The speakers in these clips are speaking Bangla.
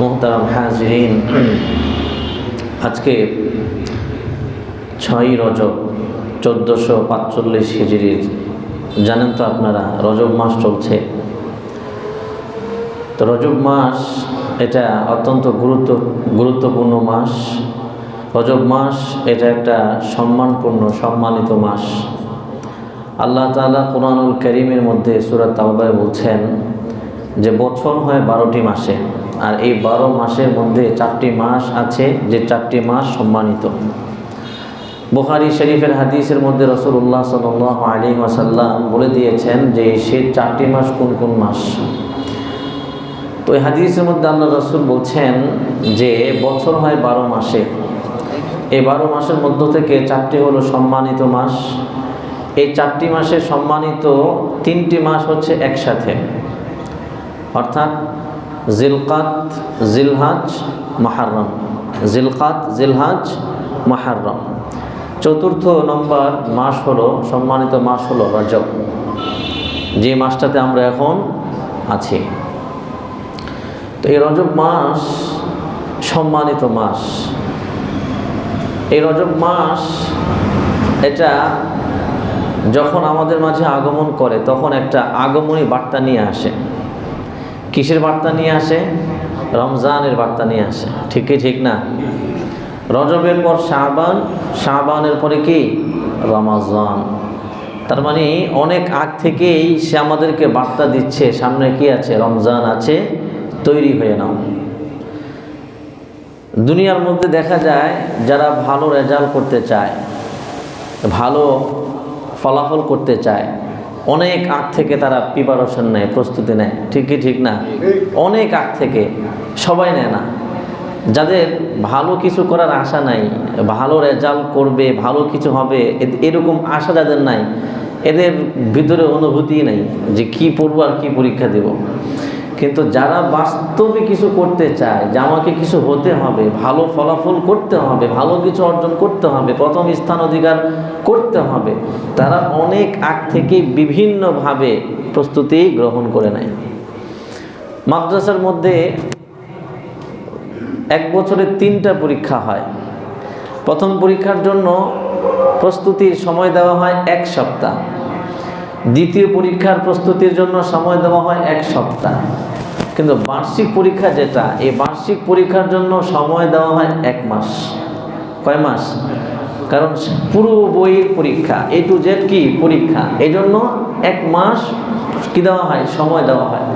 মোহতারাম হাজরিন। আজকে ছয়ই রজব চোদ্দোশো পাঁচচল্লিশ হিজড়ির, জানেন তো আপনারা, রজব মাস চলছে। তো রজব মাস এটা অত্যন্ত গুরুত্ব, গুরুত্বপূর্ণ মাস। রজব মাস এটা একটা সম্মানপূর্ণ, সম্মানিত মাস। আল্লাহ তাআলা কোরআনুল করিমের মধ্যে সুরাত তাওবায় বলছেন যে বছর হয় বারোটি মাসে। আর এই বারো মাসের মধ্যে চারটি মাস আছে যে চারটি মাস সম্মানিত। বুখারি শরীফের হাদিসের মধ্যে রসুল্লাহ সাল আলী ওয়াসাল্লাম বলে দিয়েছেন যে সে চারটি মাস কোন কোন মাস? তো এই হাদিসের মধ্যে আল্লাহ রসুল বলছেন যে বছর হয় বারো মাসে। এই বারো মাসের মধ্য থেকে চারটি হলো সম্মানিত মাস। এই চারটি মাসে সম্মানিত তিনটি মাস হচ্ছে একসাথে। অর্থাৎ জিলকাত, জিলহাজ মাহারম জিলকাত, জিলহাজ মাহারম চতুর্থ নম্বর মাস হলো, সম্মানিত মাস হলো রজব। যে মাসটাতে আমরা এখন আছি। তো এই রজব মাস সম্মানিত মাস। এই রজব মাস, এটা যখন আমাদের মাঝে আগমন করে, তখন একটা আগমনী বার্তা নিয়ে আসে। কিসের বার্তা নিয়ে আসে? রমজানের বার্তা নিয়ে আসে। ঠিকই ঠিক না? রজবের পর শাহবান শাহবানের পরে কি? রমাজান। তার মানে অনেক আগ থেকেই সে আমাদেরকে বার্তা দিচ্ছে, সামনে কি আছে? রমজান আছে, তৈরি হয়ে নাও। দুনিয়ার মধ্যে দেখা যায়, যারা ভালো রেজাল্ট করতে চায়, ভালো ফলাফল করতে চায় অনেক আগ থেকে তারা প্রিপারেশন নেয়, প্রস্তুতি নেয়। ঠিকই ঠিক না? অনেক আগ থেকে। সবাই নেয় না। যাদের ভালো কিছু করার আশা নাই, ভালো রেজাল্ট করবে, ভালো কিছু হবে এরকম আশা যাদের নাই, এদের ভিতরে অনুভূতি নাই যে কি পড়ব আর কি পরীক্ষা দেব। কিন্তু যারা বাস্তবে কিছু করতে চায়, যে আমাকে কিছু হতে হবে, ভালো ফলাফল করতে হবে, ভালো কিছু অর্জন করতে হবে, প্রথম স্থান অধিকার করতে হবে, তারা অনেক আগ থেকেই বিভিন্নভাবে প্রস্তুতি গ্রহণ করে নেয়। মাদ্রাসার মধ্যে এক বছরে তিনটা পরীক্ষা হয়। প্রথম পরীক্ষার জন্য প্রস্তুতির সময় দেওয়া হয় এক সপ্তাহ। দ্বিতীয় পরীক্ষার প্রস্তুতির জন্য সময় দেওয়া হয় এক সপ্তাহ। কিন্তু বার্ষিক পরীক্ষা যেটা, এই বার্ষিক পরীক্ষার জন্য সময় দেওয়া হয় এক মাস। কয় মাস? কারণ পুরো বইয়ের পরীক্ষা এ টু জেড কি? পরীক্ষা। এই জন্য এক মাস কি দেওয়া হয়? সময় দেওয়া হয়।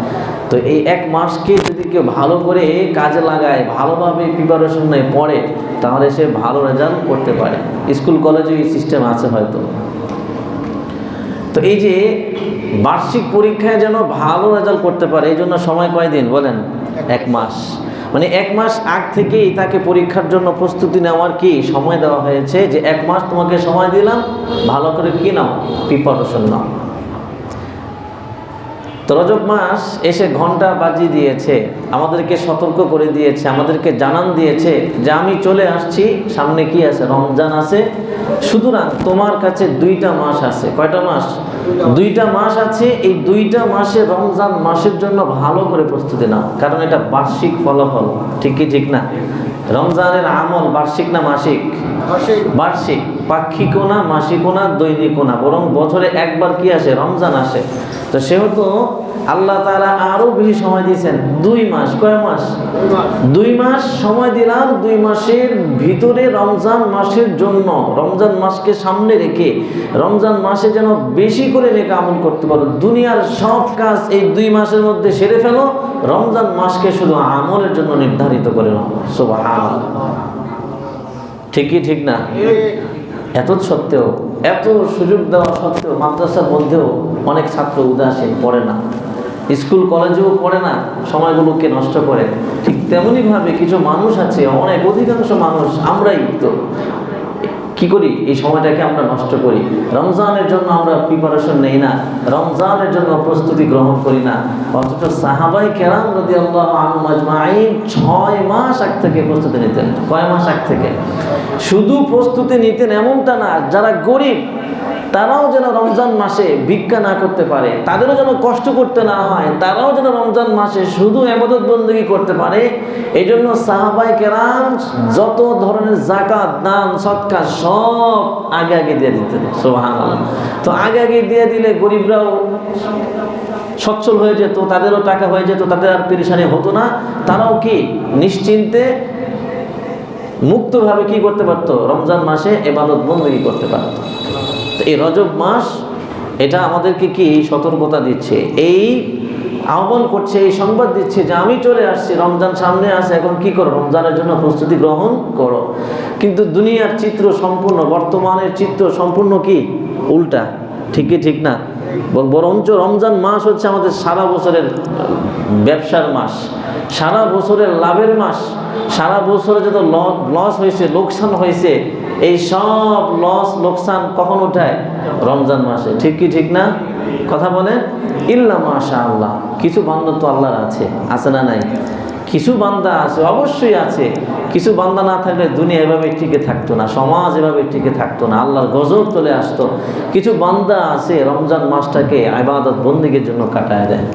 তো এই এক মাসকে যদি কেউ ভালো করে কাজে লাগায়, ভালোভাবে প্রিপারেশন নেয়, পড়ে, তাহলে সে ভালো রেজাল্ট করতে পারে। স্কুল কলেজে এই সিস্টেম আছে হয়তো। তো এই যে বার্ষিক পরীক্ষায় যেন ভালো রেজাল্ট করতে পারে, এই জন্য সময় কয়দিন বলেন? এক মাস। মানে এক মাস আগ থেকেই তাকে পরীক্ষার জন্য প্রস্তুতি নেওয়ার কি সময় দেওয়া হয়েছে? যে এক মাস তোমাকে সময় দিলাম, ভালো করে কি নাও প্রিপারেশন নাও। তো রজব মাস এসে ঘণ্টা বাজিয়ে দিয়েছে আমাদেরকে সতর্ক করে দিয়েছে আমাদেরকে জানান দিয়েছে যে আমি চলে আসছি সামনে কি আছে? রমজান আছে। সুতরাং তোমার কাছে দুইটা মাস আছে। কয়টা মাস? দুইটা মাস আছে এই দুইটা মাসে রমজান মাসের জন্য ভালো করে প্রস্তুতি নাও কারণ এটা বার্ষিক ফলাফল। ঠিক কি ঠিক না? রমজানের আমল বার্ষিক না মাসিক। বার্ষিক। পাক্ষিকও না মাসিকও না দৈনিকও না বরং বছরে একবার কি আসে? রমজান আসে। তো সেহেতু আল্লাহ তারা আরও বেশি সময় দিয়েছেন। দুই মাস। কয় মাস? দুই মাস। সময় দিলাম। দুই মাসের ভিতরে রমজান মাসের জন্য। রমজান মাসকে সামনে রেখে রমজান মাসে যেন বেশি করে রেখে আমল করতে পারো। দুনিয়ার সব কাজ এই দুই মাসের মধ্যে সেরে ফেলো। রমজান মাসকে শুধু আমলের জন্য নির্ধারিত করে নাও। সুবহানাল্লাহ। ঠিকই ঠিক না? এত সত্ত্বেও, এত সুযোগ দেওয়া সত্ত্বেও মাদ্রাসার মধ্যেও অনেক ছাত্র উদাসীন, পড়ে না। স্কুল, কলেজেও পড়ে না, সময়গুলোকে নষ্ট করে। ঠিক তেমনইভাবে কিছু মানুষ আছে, অনেক অধিকাংশ মানুষ আমরাই তো। কি করি? এই সময়টাকে আমরা নষ্ট করি। রমজানের জন্য আমরা প্রিপারেশন নেই না। রমজানের জন্য প্রস্তুতি গ্রহণ করি না। অথচ সাহাবাই কেরাম যদি আল্লাহ ছয় মাস আগ থেকে প্রস্তুতি নিতেন। কয় মাস আগ থেকে? শুধু প্রস্তুতি নিতেন এমনটা না, যারা গরিব তারাও যেন রমজান মাসে ভিক্ষা না করতে পারে, তাদেরও যেন কষ্ট করতে না হয়, তারাও যেন রমজান মাসে শুধু এবাদত বন্দী করতে পারে এই জন্য সাহাবাই কেরাম যত ধরনের জাকাত দান, সৎকার সব আগে আগে দিয়ে দিতেন সোহান তো আগে আগে দিয়ে দিলে গরিবরাও সচ্ছল হয়ে যেত, তাদেরও টাকা হয়ে যেত, তাদের আর পেরেশানি হতো না, তারাও কি নিশ্চিন্তে মুক্তভাবে কি করতে পারতো? রমজান মাসে এবাদত বন্দী করতে পারত। এই রজব মাস, এটা আমাদেরকে কি সতর্কতা দিচ্ছে? এই আহ্বান করছে, এই সংবাদ দিচ্ছে যে আমি চলে আসছি, রমজান সামনে আসে এখন কি করো? রমজানের জন্য প্রস্তুতি গ্রহণ করো। কিন্তু দুনিয়ার চিত্র সম্পূর্ণ, বর্তমানের চিত্র সম্পূর্ণ কি? উল্টা। ঠিকই, ঠিক না? বরঞ্চ রমজান মাস হচ্ছে আমাদের সারা বছরের ব্যবসার মাস। সারা বছরের লাভের মাস। সারা বছরে যত লস হয়েছে, লোকসান হয়েছে, এই সব লস লোকসান কখন উঠায়? রমজান মাসে। ঠিক কি ঠিক না? কথা বলে ইল্লা মাশা আল্লাহ কিছু বান্ধব তো আল্লাহর আছে। আছে না নাই? কিছু বান্দা আছে, অবশ্যই আছে। কিছু বান্দা না থাকলে দুনিয়া এভাবে টিকে থাকতো না, সমাজ এভাবে টিকে থাকতো না, আল্লাহর গজব চলে আসতো। কিছু বান্দা আছে, রমজান মাসটাকে আবাদত বন্দিগের জন্য কাটায় দেয়।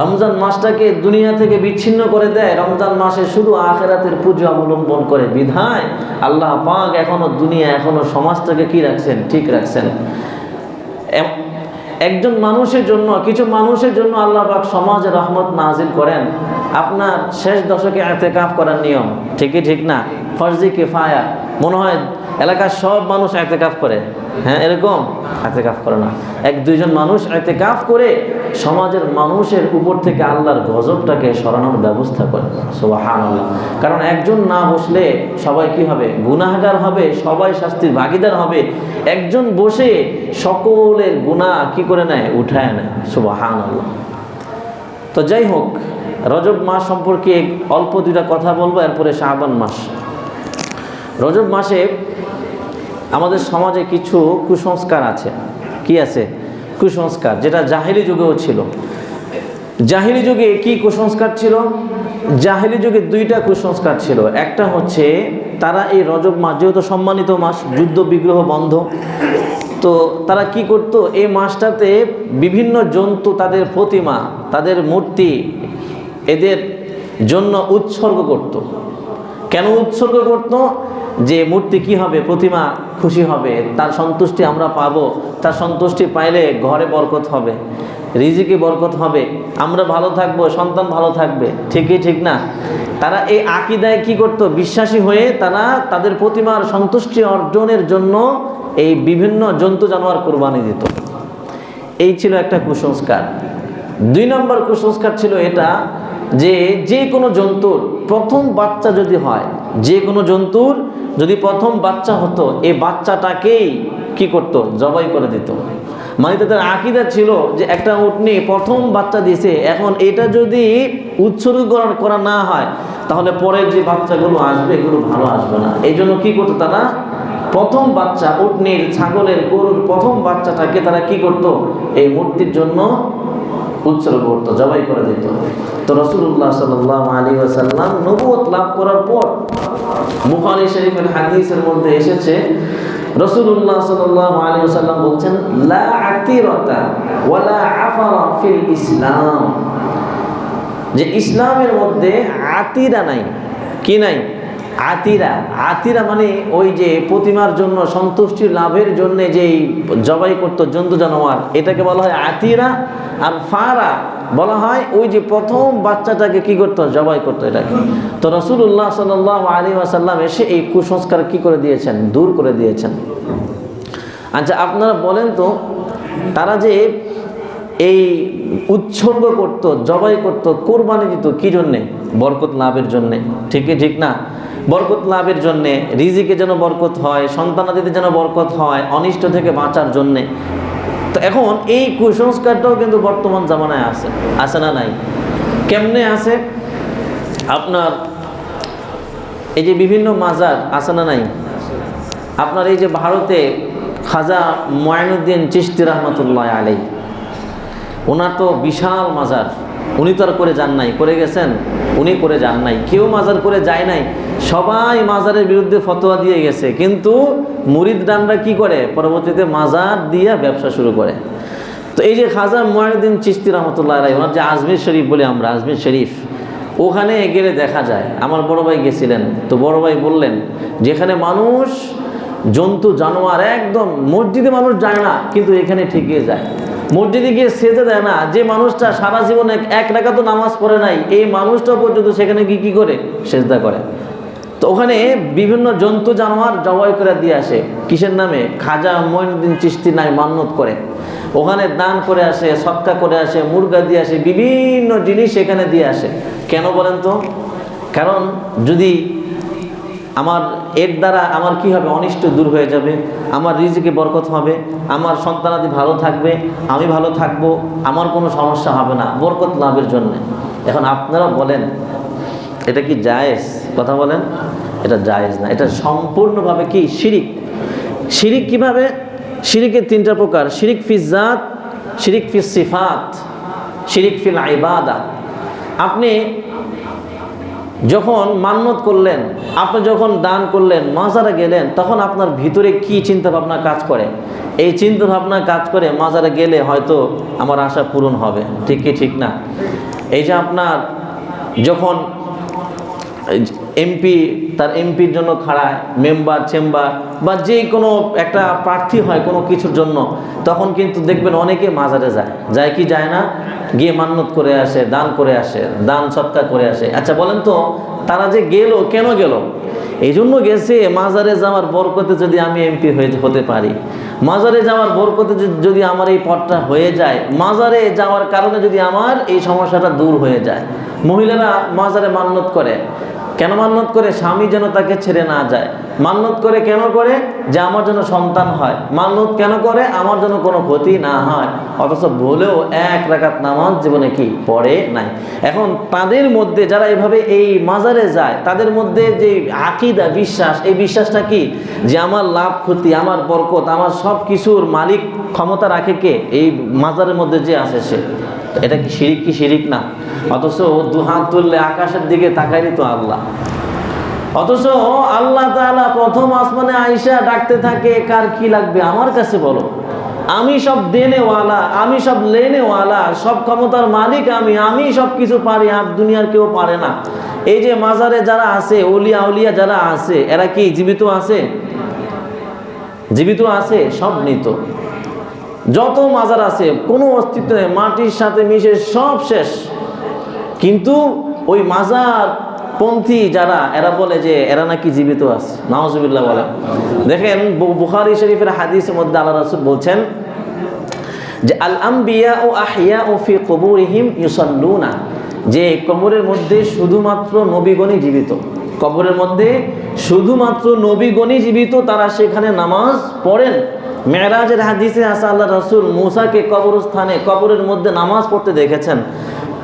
রমজান মাসটাকে দুনিয়া থেকে বিচ্ছিন্ন করে দেয়। রমজান মাসে শুধু আখেরাতের পুজো অবলম্বন করে বিধায় আল্লাহ পাক এখনও দুনিয়া, এখনও সমাজটাকে কি রাখছেন? ঠিক রাখছেন। একজন মানুষের জন্য, কিছু মানুষের জন্য আল্লাহ পাক সমাজে রহমত নাজিল করেন। আপনার শেষ দশকে এতেকাফ করার নিয়ম, ঠিকই ঠিক না? ফর্জি কেফায়া, মনে হয় এলাকার সব মানুষ এতেকাফ করে। হ্যাঁ এরকম? এতেকাফ করে না। এক দুইজন মানুষ এতেকাফ করে সমাজের মানুষের উপর থেকে আল্লাহর গজবটাকে সরানোর ব্যবস্থা করে। সোহান কারণ একজন না বসলে সবাই কি হবে? গুনাহগার হবে, সবাই শাস্তির ভাগিদার হবে। একজন বসে সকলের গুনাহ কি করে নেয়? উঠায় নেয়। সুবাহান আল্লাহ তো যাই হোক রজব মাস সম্পর্কে অল্প দুটা কথা বলব, এরপরে শাহবান মাস। রজব মাসে আমাদের সমাজে কিছু কুসংস্কার আছে। কি আছে? কুসংস্কার, যেটা জাহিলি যুগেও ছিল। জাহিলি যুগে কি কুসংস্কার ছিল? জাহিলি যুগে দুইটা কুসংস্কার ছিল। একটা হচ্ছে, তারা এই রজব মাস, যেহেতু সম্মানিত মাস, যুদ্ধ, বিগ্রহ বন্ধ, তো তারা কি করত? এই মাসটাতে বিভিন্ন জন্তু তাদের প্রতিমা, তাদের মূর্তি এদের জন্য উৎসর্গ করত। কেন উৎসর্গ করত? যে মূর্তি কি হবে, প্রতিমা খুশি হবে, তার সন্তুষ্টি আমরা পাবো, তার সন্তুষ্টি পাইলে ঘরে বরকত হবে, রিজিকে বরকত হবে, আমরা ভালো থাকব, সন্তান ভালো থাকবে, ঠিকই ঠিক না? তারা এই আকিদায় কি করত? বিশ্বাসী হয়ে তারা তাদের প্রতিমার সন্তুষ্টি অর্জনের জন্য এই বিভিন্ন জন্তু জানোয়ার কোরবানি দিত। এই ছিল একটা কুসংস্কার। দুই নম্বর কুসংস্কার ছিল এটা যে যে কোনো জন্তুর প্রথম বাচ্চা যদি হয়, যে কোনো জন্তুর যদি প্রথম বাচ্চা হতো, এই বাচ্চাটাকেই কি করত? জবাই করে দিত। মানে তাদের আকিদা ছিল যে একটা উটনি প্রথম বাচ্চা দিয়েছে, এখন এটা যদি উৎসর্গ করা- না হয়, তাহলে পরের যে বাচ্চাগুলো আসবে, এগুলো ভালো আসবে না। এই জন্য কী করতো তারা? প্রথম বাচ্চা উটনির, ছাগলের গরুর প্রথম বাচ্চাটাকে তারা কি করত? এই মূর্তির জন্য উৎসর্গ করতো, জবাই করে দিত। তো রসুল্লাহ সাল্লাম আলী আসাল্লাম নবুয়ত লাভ করার পর বুখারি শরীফের হাদিসের মধ্যে এসেছে রসুল্লাহ সাল্লাম আলী আসাল্লাম বলছেন, লা আতিরতা ওয়ালা আফারা ফিল ইসলাম। যে ইসলামের মধ্যে আতিরা নাই, কি নাই? আতিরা আতিরা মানে ওই যে প্রতিমার জন্য, সন্তুষ্টি লাভের জন্য যেই জবাই করতো জন্তু জানোয়ার, এটাকে বলা হয় আতিরা। আর ফারা বলা হয় ওই যে প্রথম বাচ্চাটাকে কি করতো? জবাই করতো এটাকে। তো রসুল্লাহ সাল আলী আসাল্লাম এসে এই কুসংস্কার কি করে দিয়েছেন? দূর করে দিয়েছেন। আচ্ছা আপনারা বলেন তো, তারা যে এই উৎসর্গ করত, জবাই করত, কোরবানি দিত কি জন্যে? বরকত লাভের জন্যে। ঠিকই, ঠিক না? বরকত লাভের জন্যে, রিজিকে যেন বরকত হয়, সন্তানাদিতে যেন বরকত হয়, অনিষ্ট থেকে বাঁচার জন্যে। তো এখন এই কুসংস্কারটাও কিন্তু বর্তমান জামানায় আছে। আছে না নাই? কেমনে আছে? আপনার এই যে বিভিন্ন মাজার, আছে না নাই? আপনার এই যে ভারতে খাজা ময়নুদ্দিন চিস্তি রহমতুল্লাহ আলাই ওনার তো বিশাল মাজার। উনি তো আর করে যান নাই, করে গেছেন? উনি করে যান নাই। কেউ মাজার করে যায় নাই। সবাই মাজারের বিরুদ্ধে ফতোয়া দিয়ে গেছে। কিন্তু মুরিদ ডানরা কি করে? পরবর্তীতে মাজার দিয়ে ব্যবসা শুরু করে। তো এই যে খাজা মহিউদ্দিন চিস্তি রহমতুল্লাহ আলাই ওনার যে আজমির শরীফ বলি আমরা, আজমির শরীফ, ওখানে গেলে দেখা যায়। আমার বড় ভাই গেছিলেন, তো বড় ভাই বললেন, যেখানে মানুষ, জন্তু, জানোয়ার, একদম মসজিদে মানুষ যায় না, কিন্তু এখানে ঠিকই যায়। মসজিদে গিয়ে সেজে দেয় না। যে মানুষটা সারা জীবনে এক টাকা তো নামাজ পড়ে নাই, এই মানুষটা পর্যন্ত সেখানে গিয়ে কী করে? সেজদা করে। তো ওখানে বিভিন্ন জন্তু জানোয়ার জবাই করে দিয়ে আসে। কিসের নামে? খাজা মঈনুদ্দিন চিস্তি নাই মান্যত করে। ওখানে দান করে আসে, সৎকা করে আসে, মুরগা দিয়ে আসে, বিভিন্ন জিনিস এখানে দিয়ে আসে। কেন বলেন তো? কারণ যদি আমার এর দ্বারা আমার কি হবে? অনিষ্ট দূর হয়ে যাবে। আমার রিজিকে বরকত হবে। আমার সন্তানাদি ভালো থাকবে। আমি ভালো থাকব। আমার কোনো সমস্যা হবে না। বরকত লাভের জন্য। এখন আপনারা বলেন, এটা কি জায়েজ? কথা বলেন। এটা জায়েজ না। এটা সম্পূর্ণভাবে কি? শিরিক। শিরিক কীভাবে? শিরিকের তিনটা প্রকার। শিরিক ফি জাত, শিরিক ফি সিফাত, শিরিক ফিল আইবাদা আপনি যখন মান্যত করলেন, আপনি যখন দান করলেন, মাজারে গেলেন, তখন আপনার ভিতরে কি চিন্তা ভাবনা কাজ করে? এই চিন্তা ভাবনা কাজ করে মাজারে গেলে হয়তো আমার আশা পূরণ হবে। ঠিক কি ঠিক না? এই যে আপনার যখন এমপি তার এমপির জন্য খাড়ায় মেম্বার চেম্বার বা যে কোনো একটা প্রার্থী হয় কোনো কিছুর জন্য, তখন কিন্তু দেখবেন অনেকে মাজারে যায়। যায় কি যায় না? গিয়ে মান্যত করে আসে, দান করে আসে, দান সৎকার করে আসে। আচ্ছা বলেন তো, তারা যে গেল, কেন গেল? এই জন্য গেছে, মাজারে যাওয়ার বরকতে যদি আমি এমপি হয়ে হতে পারি। মাজারে যাওয়ার বরকতে যদি- আমার এই পথটা হয়ে যায়, মাজারে যাওয়ার কারণে যদি আমার এই সমস্যাটা দূর হয়ে যায়। মহিলারা মাজারে মান্যত করে। কেন মান্নত করে স্বামী যেন তাকে ছেড়ে না যায়? মান্নত করে কেন করে? যে আমার জন্য সন্তান হয়। মান্যত কেন করে? আমার জন্য কোনো ক্ষতি না হয়। অথচ বলেও এক রাকাত নামাজ জীবনে কি পড়ে নাই। এখন তাদের মধ্যে যারা এভাবে এই মাজারে যায়, তাদের মধ্যে যে আকিদা, বিশ্বাস, এই বিশ্বাসটা কি? যে আমার লাভ, ক্ষতি, আমার বরকত, আমার সব কিছুর মালিক ক্ষমতা রাখে কে? এই মাজারের মধ্যে যে আসে সে। এটা কি শিরিক কি শিরিক না? অথচ দু হাত তুললে আকাশের দিকে তাকাইনি তো আল্লাহ। অথচ আল্লাহ তাআলা প্রথম আসমানে আইসা ডাকতে থাকে, কার কি লাগবে আমার কাছে বলো। আমি সব দেনেওয়ালা, আমি সব লেনেওয়ালা সব ক্ষমতার মালিক আমি আমি সব কিছু পারি, আর দুনিয়ার কেউ পারে না। এই যে মাজারে যারা আছে উলিয়া উলিয়া যারা আছে, এরা কি জীবিত আছে? জীবিত আছে, সব মৃত। যত মাজার আছে, কোনো অস্তিত্ব নেই, মাটির সাথে মিশে সব শেষ। কিন্তু ওই মাজার পন্থী যারা, এরা বলে যে এরা নাকি জীবিত আছে। নাওজুবিল্লাহ বলে। দেখেন বুখারী শরীফের হাদিসের মধ্যে আল্লাহ রাসূল বলছেন যে, আল আম্বিয়া ও আহিয়া ও ফি কবুরিহিম ইউসাল্লুনা। যে কবরের মধ্যে শুধুমাত্র নবীগণই জীবিত। কবরের মধ্যে শুধুমাত্র নবীগণই জীবিত, তারা সেখানে নামাজ পড়েন। মেরাজের হাদিসে আসা আল্লাহ রসুল মুসাকে কবরস্থানে, কবরের মধ্যে নামাজ পড়তে দেখেছেন।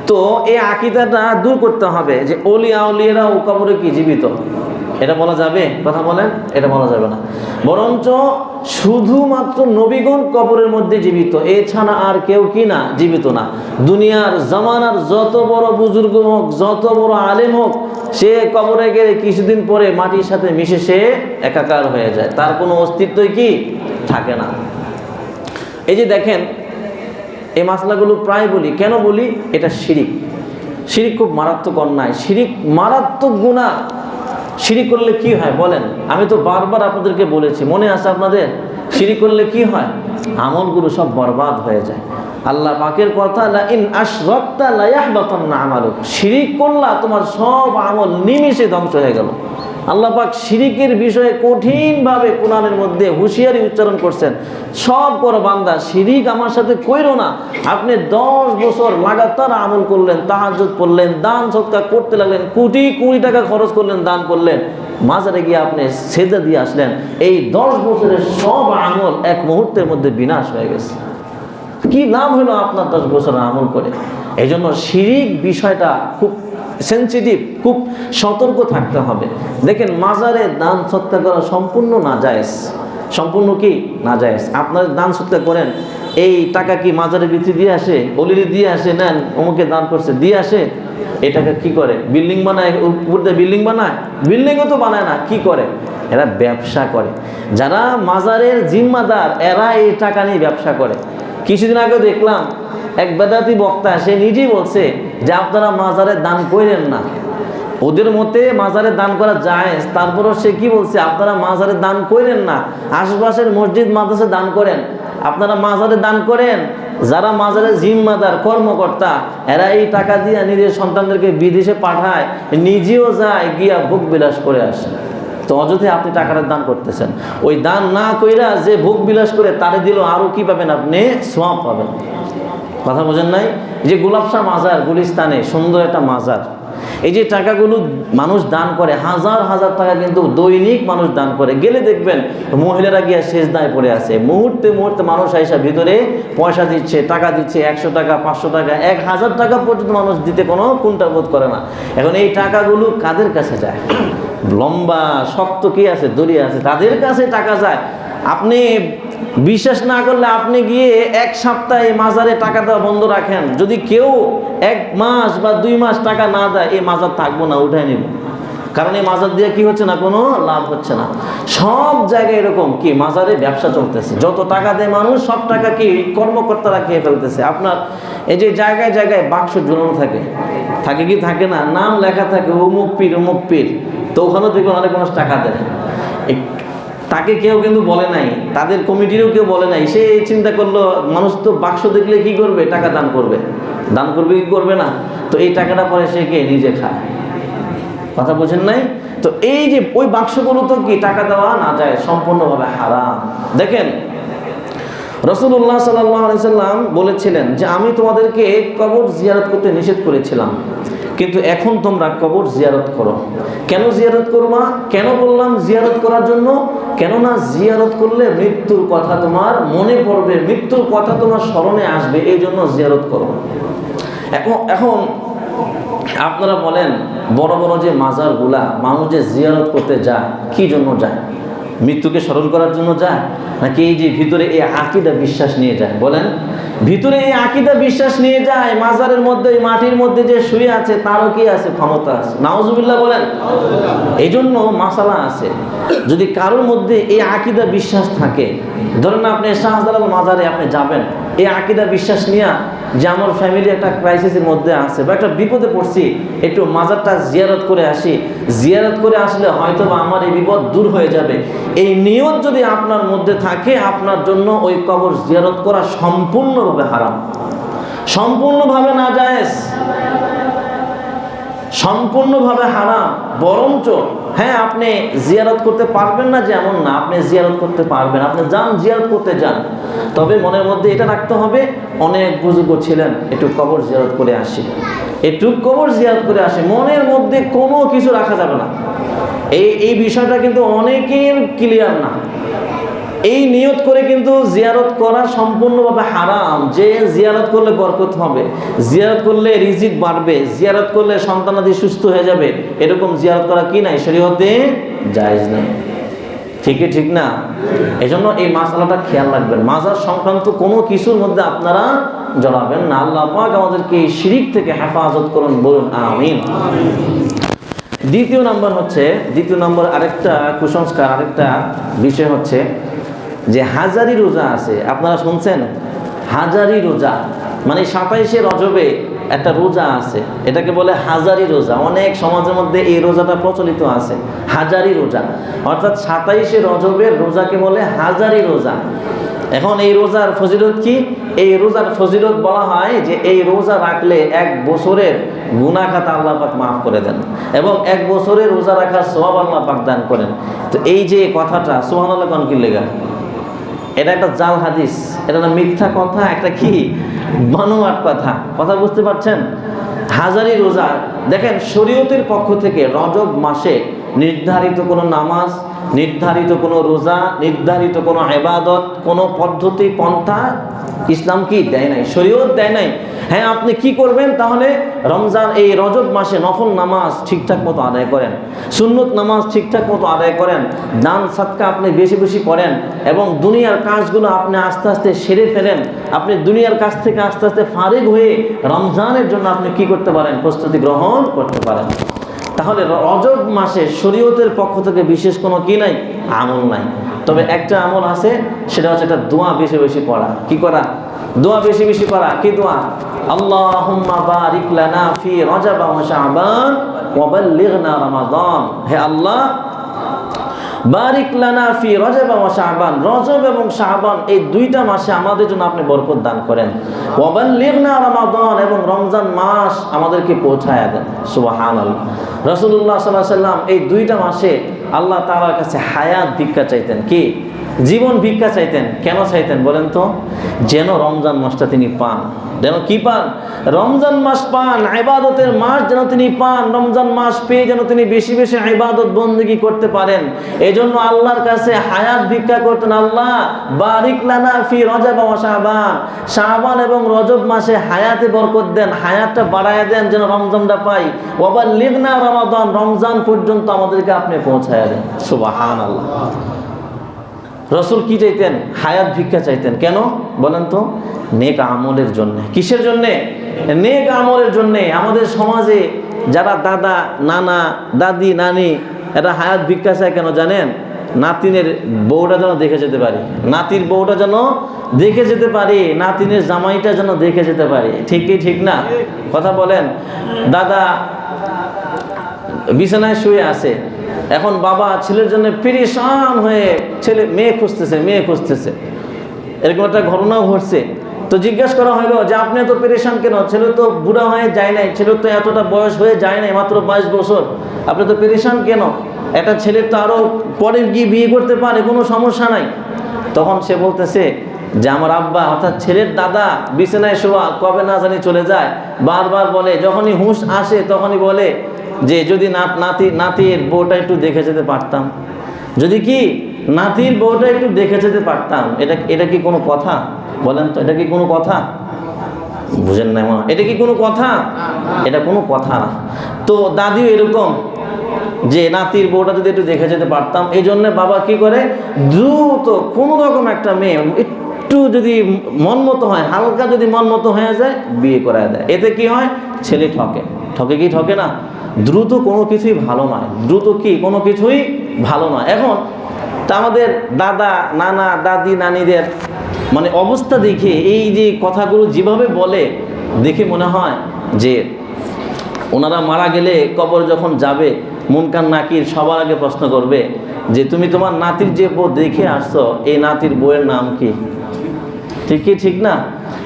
তো এই আকিদাটা দূর করতে হবে যে অলিয়া উলিয়ারা ও কবরে কি জীবিত? এটা বলা যাবে? কথা বলেন, এটা বলা যাবে না। বরঞ্চ শুধুমাত্র নবীগণ কবরের মধ্যে জীবিত। এছাড়া আর কেউ কি না? জীবিত না। দুনিয়ার জামানার যত বড় বুজুর্গ হোক, যত বড় আলেম হোক সে কবরে গেলে কিছুদিন পরে মাটির সাথে মিশে সে একাকার হয়ে যায়। তার কোনো অস্তিত্বই কি? থাকে না। এই যে দেখেন, এই মাসলাগুলো প্রায় বলি। কেন বলি? এটা শিরিক। শিরিক খুব মারাত্মক অন্যায়। শিরিক মারাত্মক গুণা। শিরিক করলে কি হয় বলেন? আমি তো বারবার আপনাদেরকে বলেছি, মনে আছে আপনাদের? শিরিক করলে কি হয়? আমলগুলো সব বরবাদ হয়ে যায়। আল্লাহ পাকের কথা ইন আশরাকতা লা ইয়াহবাতান্না আমালুক। শিরিক করলা, তোমার সব আমল নিমিষে ধ্বংস হয়ে গেল। আল্লাহ পাক শিরিকের বিষয়ে কঠিনভাবে কোরআনের মধ্যে হুঁশিয়ারি উচ্চারণ করছেন। সব বড় বান্দা, শিরিক আমার সাথে কইরো না। আপনি দশ বছর লাগাতার আমল করলেন, তাহাজ্জুদ পড়লেন, দান সৎকার করতে লাগলেন, কোটি কুড়ি টাকা খরচ করলেন, দান করলেন। মাজারে গিয়ে আপনি সেজা দিয়ে আসলেন। এই দশ বছরের সব আমল এক মুহূর্তের মধ্যে বিনাশ হয়ে গেছে। কি লাভ হলো আপনার দশ বছর আমল করে? এই জন্য শিরিক বিষয়টা খুব সেন্সিটিভ খুব সতর্ক থাকতে হবে। দেখেন মাজারে দান সৎকার করা সম্পূর্ণ না জায়েজ সম্পূর্ণ কি? না জায়েজ আপনার দান সৎকার করেন, এই টাকা কি মাজারে বিক্রি দিয়ে আসে? অলিরে দিয়ে আসে? নেন, অমুকে দান করছে, দিয়ে আসে? এই টাকা কি করে? বিল্ডিং বানায় উপর দিয়ে বিল্ডিং বানায়? বিল্ডিংও তো বানায় না, কি করে? এরা ব্যবসা করে। যারা মাজারের জিম্মাদার, এরা এই টাকা নিয়ে ব্যবসা করে। কিছুদিন আগে দেখলাম, এক বেদাতি বক্তা, সে নিজেই বলছে যে আপনারা মাজারে দান করেন না। ওদের মতে মাজারে দান করা যায় তারপরও সে কি বলছে, আপনারা মাজারে দান করেন না। আশপাশের মসজিদ, মাদ্রাসে দান করেন। আপনারা মাজারে দান করেন। যারা মাজারে জিম্মাদার, কর্মকর্তা, এরা এই টাকা দিয়ে নিজের সন্তানদেরকে বিদেশে পাঠায়, নিজেও যায় গিয়া ভোগ বিলাস করে আসে। তো অযথে আপনি টাকাটা দান করতেছেন। ওই দান না কইরা যে ভোগ বিলাস করে তারে দিল আরও কি পাবেন আপনি? সোয়াব পাবেন। কথা বোঝেন নাই? যে গোলাপশাহ মাজার গুলিস্তানে, সুন্দর একটা মাজার। এই যে টাকাগুলো মানুষ দান করে, হাজার হাজার টাকা কিন্তু দৈনিক মানুষ দান করে। গেলে দেখবেন, মহিলারা গিয়ে শেষ দায় পড়ে আছে। মুহূর্তে মুহূর্তে মানুষ আইসা ভিতরে পয়সা দিচ্ছে, টাকা দিচ্ছে, একশো টাকা, পাঁচশো টাকা, এক হাজার টাকা পর্যন্ত মানুষ দিতে কোনো কোনটা বোধ করে না। এখন এই টাকাগুলো কাদের কাছে যায়? লম্বা, শক্ত কি আছে? দড়ি আছে। তাদের কাছে টাকা যায়। আপনি বিশ্বাস না করলে আপনি গিয়ে এক সপ্তাহে মাজারে টাকা দেওয়া বন্ধ রাখেন। যদি কেউ এক মাস বা দুই মাস টাকা না দেয়, এই মাজার থাকব না, উঠাই নিব। কারণ এই মাজার দিয়ে কি হচ্ছে না, কোনো লাভ হচ্ছে না। সব জায়গায় এরকম কি, মাজারে ব্যবসা চলতেছে। যত টাকা দেয় মানুষ, সব টাকা কি কর্মকর্তারা খেয়ে ফেলতেছে। আপনার এই যে জায়গায় জায়গায় বাক্স ঝুলানো থাকে। থাকে কি, থাকে না? নাম লেখা থাকে, অমুক পীর অমুক পীর। তো ওখানেও দেখবেন অনেক মানুষ টাকা দেয়। তাকে কেউ কিন্তু বলে নাই, তাদের কমিটিরও কেউ বলে নাই। সে চিন্তা করল, মানুষ তো বাক্স দেখলে কি করবে? টাকা দান করবে। দান করবে কি করবে না? তো এই টাকাটা পরে সে কে? নিজে খায়। কথা বোঝেন নাই? তো এই যে ওই বাক্সগুলো তো কি টাকা দেওয়া না যায়? সম্পূর্ণভাবে হারাম। দেখেন রসুল্লাহ সাল্লাম বলেছিলেন যে আমি তোমাদেরকে কবর জিয়ারত করতে নিষেধ করেছিলাম। কিন্তু এখন তোমরা কবর জিয়ারত করো। কেন জিয়ারত করবা কেন বললাম জিয়ারত করার জন্য? কেননা জিয়ারত করলে মৃত্যুর কথা তোমার মনে পড়বে, মৃত্যুর কথা তোমার স্মরণে আসবে এই জন্য জিয়ারত করো। এখন এখন আপনারা বলেন, বড় বড় যে মাজারগুলা, মানুষ যে জিয়ারত করতে যায়, কি জন্য যায়? মৃত্যুকে স্মরণ করার জন্য যায়? নাকি এই যে ভিতরে এই আকিদা বিশ্বাস নিয়ে যায়? বলেন। ভিতরে এই আকিদা বিশ্বাস নিয়ে যায়, মাজারের মধ্যে মাটির মধ্যে যে শুয়ে আছে, তারও কি আছে? ক্ষমতা আছে। নাওজুবিল্লাহ বলেন। এই জন্য মাসালা আছে। যদি কারোর মধ্যে এই আকিদা বিশ্বাস থাকে, ধরেন আপনি শাহজালাল মাজারে আপনি যাবেন, এই আকিদা বিশ্বাস নিয়ে যে আমার ফ্যামিলি একটা ক্রাইসিসের মধ্যে আছে বা একটা বিপদে পড়ছি, একটু মাজারটা জিয়ারত করে আসি। জিয়ারত করে আসলে হয়তো বা আমার এই বিপদ দূর হয়ে যাবে। এই নিয়ত যদি আপনার মধ্যে থাকে, আপনার জন্য ওই কবর জিয়ারত করা সম্পূর্ণভাবে হারাম। সম্পূর্ণভাবে না যায় সম্পূর্ণভাবে হারাম, বরঞ্চ হ্যাঁ আপনি জিয়ারত করতে পারবেন না যেমন না। আপনি জিয়ারত করতে পারবেন। আপনি যান, জিয়ারত করতে যান। তবে মনের মধ্যে এটা রাখতে হবে, অনেক বুজুর্গ ছিলেন, একটু কবর জিয়ারত করে আসি। একটু কবর জিয়ারত করে আসি। মনের মধ্যে কোনো কিছু রাখা যাবে না। এই এই বিষয়টা কিন্তু অনেকের ক্লিয়ার না। এই নিয়ত করে কিন্তু জিয়ারত করা সম্পূর্ণভাবে হারাম। যে জিয়ারত করলে বরকত হবে, জিয়ারত করলে রিজিক বাড়বে, জিয়ারত করলে সন্তানাদি সুস্থ হয়ে যাবে, এরকম জিয়ারত করা কি নাই? শরীয়তে জায়েজ নেই। ঠিকই ঠিক না? এই জন্য এই মাসালাটা খেয়াল রাখবেন। মাজার সংক্রান্ত কোনো কিছুর মধ্যে আপনারা জড়াবেন না। আল্লাহ পাক আমাদেরকে এই শিরিক থেকে হেফাজত করুন, বলুন আমিন। দ্বিতীয় নাম্বার হচ্ছে, দ্বিতীয় নম্বর আরেকটা কুসংস্কার, আরেকটা বিষয় হচ্ছে যে হাজারি রোজা আছে, আপনারা শুনছেন? হাজারি রোজা মানে সাতাইশে রজবে একটা রোজা আছে, এটাকে বলে হাজারি রোজা। অনেক সমাজের মধ্যে এই রোজাটা প্রচলিত আছে, হাজারি রোজা। অর্থাৎ সাতাইশে রজবের রোজাকে বলে হাজারি রোজা। এখন এই রোজার ফজিলত কি? এই রোজার ফজিলত বলা হয় যে এই রোজা রাখলে এক বছরের গুণাখাতা আল্লাহ পাক মাফ করে দেন এবং এক বছরের রোজা রাখার সব আল্লাহ পাক দান করেন। তো এই যে কথাটা সোহান আল্লাহ কনকির এটা একটা জাল হাদিস, এটা একটা মিথ্যা কথা, একটা কি? বানোয়াট কথা। কথা বুঝতে পারছেন? হাজারি রোজা, দেখেন শরীয়তের পক্ষ থেকে রজব মাসে নির্ধারিত কোনো নামাজ নির্ধারিত কোনো রোজা, নির্ধারিত কোনো এবাদত কোনো পদ্ধতি, পন্থা ইসলাম কি দেয় নাই? শরীয়ত দেয় নাই। হ্যাঁ আপনি কি করবেন? তাহলে রমজান এই রজব মাসে নফল নামাজ ঠিকঠাক মতো আদায় করেন, সুন্নত নামাজ ঠিকঠাক মতো আদায় করেন, দান সাতকা আপনি বেশি বেশি করেন এবং দুনিয়ার কাজগুলো আপনি আস্তে আস্তে সেরে ফেলেন, আপনি দুনিয়ার কাছ থেকে আস্তে আস্তে ফারিগ হয়ে রমজানের জন্য আপনি কি করতে পারেন? প্রস্তুতি গ্রহণ করতে পারেন। তাহলে রজব মাসে শরীয়তের পক্ষ থেকে বিশেষ কোনো কি নাই? আমল নাই। তবে একটা আমল আছে, সেটা হচ্ছে একটা দোয়া বেশি বেশি করা। কি করা? দোয়া বেশি বেশি করা। কি দোয়া? আল্লাহুম্মা বারিক লানা ফি রজব ওয়া শাবান ওয়া রমাদান। হে আল্লাহ বারিক লানা ফি রজব ওয়া শাহবান রজব এবং শাহবান এই দুইটা মাসে আমাদের জন্য আপনি বরকত দান করেন। ওয়া বাল্লিগনা রমাদান এবং রমজান মাস আমাদেরকে পৌঁছায় দেন। সুবহানাল্লাহ। রাসূলুল্লাহ সাল্লাল্লাহু আলাইহি সাল্লাম এই দুইটা মাসে আল্লাহ তাআলার কাছে হায়াত ভিক্ষা চাইতেন। কি? জীবন ভিক্ষা চাইতেন, কেন চাইতেন বলেন তো? যেন রমজান মাসটা তিনি পান। যেন কি পান? রমজান মাস পান, ইবাদতের মাস যেন তিনি পান, রমজান মাস পেয়ে যেন তিনি বেশি বেশি ইবাদত বন্দেগী করতে পারেন। এই জন্য আল্লাহর কাছে হায়াত ভিক্ষা করতেন আল্লাহ, বারিক লানা ফি রজব ওয়া শাবান। শাবান এবং রজব মাসে হায়াতে বরকত দেন, হায়াতটা বাড়ায় দেন যেন রমজানটা পাই। ওয়াবার লিগনা রমাদান, রমজান পর্যন্ত আমাদেরকে আপনি পৌঁছায় দেন। সুবহানাল্লাহ। রসুল কি চাইতেন? হায়াত ভিক্ষা চাইতেন। কেন? বলেন তো, নেক আমলের জন্যে। কিসের জন্যে? নেক আমলের জন্যে। আমাদের সমাজে যারা দাদা, নানা, দাদি, নানি, এরা হায়াত ভিক্ষা চায় কেন জানেন? নাতিনের বউটা যেন দেখে যেতে পারি। নাতির বউটা যেন দেখে যেতে পারি। নাতিনের জামাইটা যেন দেখে যেতে পারি। ঠিক কি ঠিক না? কথা বলেন। দাদা বিছানায় শুয়ে আছে। এখন বাবা ছেলের জন্য পেরেশান হয়ে ছেলে, মেয়ে খুঁজতেছে মেয়ে খুঁজতেছে। এরকম একটা ঘটনাও ঘটছে। তো জিজ্ঞেস করা হলো যে, আপনি এত পেরেশান কেন? ছেলে তো বুড়া হয়ে যায় নাই ছেলের তো এতটা বয়স হয়ে যায় নাই, মাত্র বাইশ বছর। আপনি তো পেরেশান কেন? একটা ছেলের তো আরও পরে গিয়ে বিয়ে করতে পারে, কোনো সমস্যা নাই। তখন সে বলতেছে যে, আমার আব্বা, অর্থাৎ ছেলের দাদা বিছানায় শোয়া কবে না জানি চলে যায়। বারবার বলে, যখনই হুঁশ আসে তখনই বলে যে যদি নাতি নাতির বউটা একটু দেখে যেতে পারতাম। যদি কি নাতির বউটা একটু দেখে যেতে পারতাম, এটা এটা কি কোনো কথা? বলেন তো, এটা কি কোনো কথা? বুঝেন না হয়? এটা কি কোনো কথা? এটা কোনো কথা না। তো দাদিও এরকম যে নাতির বউটা যদি একটু দেখে যেতে পারতাম এই জন্য বাবা কি করে? দ্রুত কোনো রকম একটা মেয়ে একটু যদি মন মতো হয়, হালকা যদি মন মতো হয়ে যায়, বিয়ে করায় দেয়। এতে কি হয়? ছেলে ঠকে। ঠকে কি ঠকে না? দ্রুত কোনো কিছুই ভালো নয়। দ্রুত কি? কোনো কিছুই ভালো নয়। এখন তা আমাদের দাদা, নানা, দাদি, নানিদের মানে অবস্থা দেখে, এই যে কথাগুলো যেভাবে বলে, দেখে মনে হয় যে ওনারা মারা গেলে কবর যখন যাবে মুনকান নাকির সবার আগে প্রশ্ন করবে যে, তুমি তোমার নাতির যে বউ দেখে আসছো, এই নাতির বউয়ের নাম কি? ঠিক কি, ঠিক না?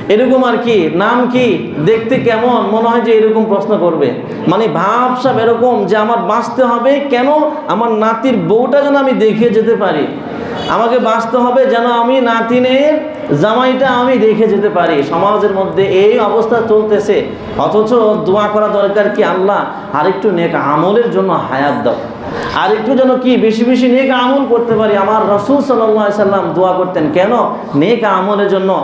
এরকম আর কি? নাম কি? দেখতে কেমন? মনে হয় যে এরকম প্রশ্ন করবে। মানে ভাবসাব এরকম যে আমার বাঁচতে হবে কেন? আমার নাতির বউটা যেন আমি দেখিয়ে যেতে পারি। আমাকে বাঁচতে হবে যেন আমি নাতিনের জামাইটা আমি দেখে যেতে পারি। সমাজের মধ্যে এই অবস্থা চলতেছে। অথচ দোয়া করা দরকার কি আল্লাহ? আরেকটু নেক আমলের জন্য হায়াত দাও। আর একটু যেন কি বেশি বেশি নেক আমল করতে পারি। আমার রসুল সাল্লাহ সাল্লাম দোয়া করতেন, কেন? নেক আমলের জন্য।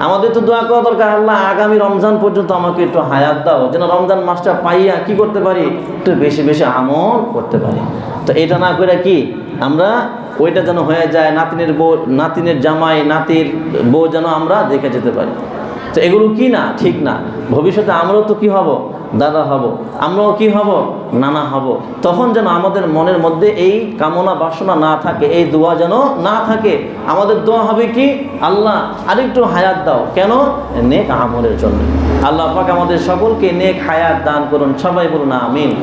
আমাদের তো দোয়া করা দরকার, আল্লাহ, আগামী রমজান পর্যন্ত আমাকে একটু হায়াত দাও। যেন রমজান মাসটা পাইয়া কি করতে পারি? একটু বেশি বেশি আমল করতে পারি। তো এটা না করে কি আমরা ওইটা যেন হয়ে যায়, নাতিনের বউ নাতিনের জামাই, নাতির বউ যেন আমরা দেখে যেতে পারি। তো এগুলো কি না? ঠিক না। ভবিষ্যতে আমরাও তো কি হব? দাদা হব। আমরাও কি হব? নানা হব। তখন যেন আমাদের মনের মধ্যে এই কামনা বাসনা না থাকে, এই দোয়া যেন না থাকে। আমাদের দোয়া হবে কি? আল্লাহ, আরেকটু হায়াত দাও। কেন? নেক আমলের জন্য। আল্লাহ পাক আমাদের সকলকে নেক হায়াত দান করুন। সবাই বলুন, আমিন।